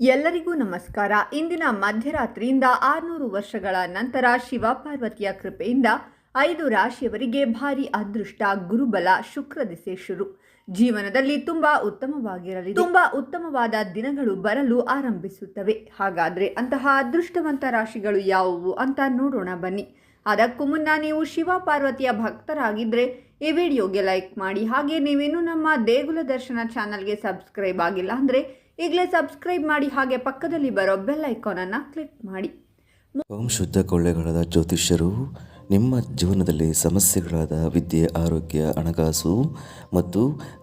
ಎಲ್ಲರಿಗೂ ನಮಸ್ಕಾರ. ಇಂದಿನ ಮಧ್ಯರಾತ್ರಿಯಿಂದ ಆರುನೂರು ವರ್ಷಗಳ ನಂತರ ಶಿವಪಾರ್ವತಿಯ ಕೃಪೆಯಿಂದ ಐದು ರಾಶಿಯವರಿಗೆ ಭಾರಿ ಅದೃಷ್ಟ, ಗುರುಬಲ, ಶುಕ್ರ ದಿಸೆ ಶುರು. ಜೀವನದಲ್ಲಿ ತುಂಬಾ ಉತ್ತಮವಾಗಿರಲಿ, ತುಂಬಾ ಉತ್ತಮವಾದ ದಿನಗಳು ಬರಲು ಆರಂಭಿಸುತ್ತವೆ. ಹಾಗಾದ್ರೆ ಅಂತಹ ಅದೃಷ್ಟವಂತ ರಾಶಿಗಳು ಯಾವುವು ಅಂತ ನೋಡೋಣ ಬನ್ನಿ. ಅದಕ್ಕೂ ಮುನ್ನ ನೀವು ಶಿವ ಪಾರ್ವತಿಯ ಭಕ್ತರಾಗಿದ್ದರೆ ಈ ವಿಡಿಯೋಗೆ ಲೈಕ್ ಮಾಡಿ. ಹಾಗೆ ನೀವೇನು ನಮ್ಮ ದೇಗುಲ ದರ್ಶನ ಚಾನಲ್ಗೆ ಸಬ್ಸ್ಕ್ರೈಬ್ ಆಗಿಲ್ಲ ಅಂದರೆ ಈಗಲೇ ಸಬ್ಸ್ಕ್ರೈಬ್ ಮಾಡಿ. ಹಾಗೆ ಪಕ್ಕದಲ್ಲಿ ಬರೋ ಬೆಲ್ ಐಕಾನನ್ನು ಕ್ಲಿಕ್ ಮಾಡಿ. ಓಂ ಶುದ್ಧ ಕೊಳ್ಳೆಗಳಾದ ಜ್ಯೋತಿಷ್ಯರು, ನಿಮ್ಮ ಜೀವನದಲ್ಲಿ ಸಮಸ್ಯೆಗಳಾದ ವಿದ್ಯೆ, ಆರೋಗ್ಯ, ಹಣಕಾಸು ಮತ್ತು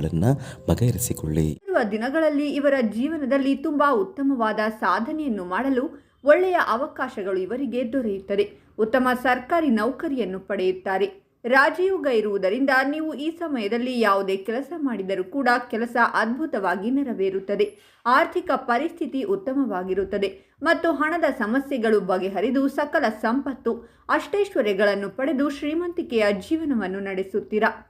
ಸಮಸ್ಯೆಗಳನ್ನು ಬಗೆಹರಿಸಿಕೊಳ್ಳಿ. ಬರುವ ದಿನಗಳಲ್ಲಿ ಇವರ ಜೀವನದಲ್ಲಿ ತುಂಬಾ ಉತ್ತಮವಾದ ಸಾಧನೆಯನ್ನು ಮಾಡಲು ಒಳ್ಳೆಯ ಅವಕಾಶಗಳು ಇವರಿಗೆ ದೊರೆಯುತ್ತದೆ. ಉತ್ತಮ ಸರ್ಕಾರಿ ನೌಕರಿಯನ್ನು ಪಡೆಯುತ್ತಾರೆ. ರಾಜಯೋಗ ಇರುವುದರಿಂದ ನೀವು ಈ ಸಮಯದಲ್ಲಿ ಯಾವುದೇ ಕೆಲಸ ಮಾಡಿದರೂ ಕೂಡ ಕೆಲಸ ಅದ್ಭುತವಾಗಿ ನೆರವೇರುತ್ತದೆ. ಆರ್ಥಿಕ ಪರಿಸ್ಥಿತಿ ಉತ್ತಮವಾಗಿರುತ್ತದೆ ಮತ್ತು ಹಣದ ಸಮಸ್ಯೆಗಳು ಬಗೆಹರಿದು ಸಕಲ ಸಂಪತ್ತು ಅಷ್ಟೇಶ್ವರ್ಯಗಳನ್ನು ಪಡೆದು ಶ್ರೀಮಂತಿಕೆಯ ಜೀವನವನ್ನು ನಡೆಸುತ್ತೀರಾ?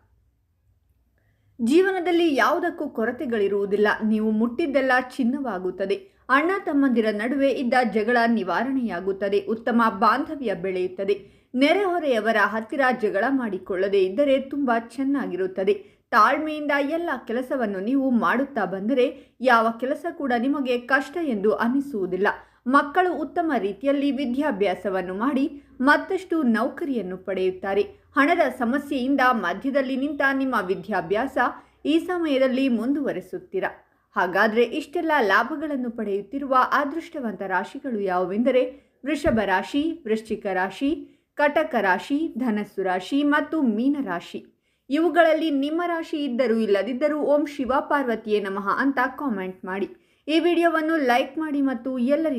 ಜೀವನದಲ್ಲಿ ಯಾವುದಕ್ಕೂ ಕೊರತೆಗಳಿರುವುದಿಲ್ಲ. ನೀವು ಮುಟ್ಟಿದ್ದೆಲ್ಲ ಚಿನ್ನವಾಗುತ್ತದೆ. ಅಣ್ಣ ತಮ್ಮಂದಿರ ನಡುವೆ ಇದ್ದ ಜಗಳ ನಿವಾರಣೆಯಾಗುತ್ತದೆ. ಉತ್ತಮ ಬಾಂಧವ್ಯ ಬೆಳೆಯುತ್ತದೆ. ನೆರೆಹೊರೆಯವರ ಹತ್ತಿರ ಜಗಳ ಮಾಡಿಕೊಳ್ಳದೇ ಇದ್ದರೆ ತುಂಬ ಚೆನ್ನಾಗಿರುತ್ತದೆ. ತಾಳ್ಮೆಯಿಂದ ಎಲ್ಲ ಕೆಲಸವನ್ನು ನೀವು ಮಾಡುತ್ತಾ ಬಂದರೆ ಯಾವ ಕೆಲಸ ಕೂಡ ನಿಮಗೆ ಕಷ್ಟ ಎಂದು ಅನಿಸುವುದಿಲ್ಲ. ಮಕ್ಕಳು ಉತ್ತಮ ರೀತಿಯಲ್ಲಿ ವಿದ್ಯಾಭ್ಯಾಸವನ್ನು ಮಾಡಿ ಮತ್ತಷ್ಟು ನೌಕರಿಯನ್ನು ಪಡೆಯುತ್ತಾರೆ. ಹಣದ ಸಮಸ್ಯೆಯಿಂದ ಮಧ್ಯದಲ್ಲಿ ನಿಂತ ನಿಮ್ಮ ವಿದ್ಯಾಭ್ಯಾಸ ಈ ಸಮಯದಲ್ಲಿ ಮುಂದುವರೆಸುತ್ತೀರ. ಹಾಗಾದರೆ ಇಷ್ಟೆಲ್ಲ ಲಾಭಗಳನ್ನು ಪಡೆಯುತ್ತಿರುವ ಅದೃಷ್ಟವಂತ ರಾಶಿಗಳು ಯಾವುವೆಂದರೆ ವೃಷಭ ರಾಶಿ, ವೃಶ್ಚಿಕ ರಾಶಿ, ಕಟಕ ರಾಶಿ, ಧನಸ್ಸು ರಾಶಿ ಮತ್ತು ಮೀನ ರಾಶಿ. ಇವುಗಳಲ್ಲಿ ನಿಮ್ಮ ರಾಶಿ ಇದ್ದರೂ ಇಲ್ಲದಿದ್ದರೂ ಓಂ ಶಿವ ಪಾರ್ವತಿಯೇ ನಮಃ ಅಂತ ಕಾಮೆಂಟ್ ಮಾಡಿ. ಈ ವಿಡಿಯೋವನ್ನು ಲೈಕ್ ಮಾಡಿ ಮತ್ತು ಎಲ್ಲರಿಗೂ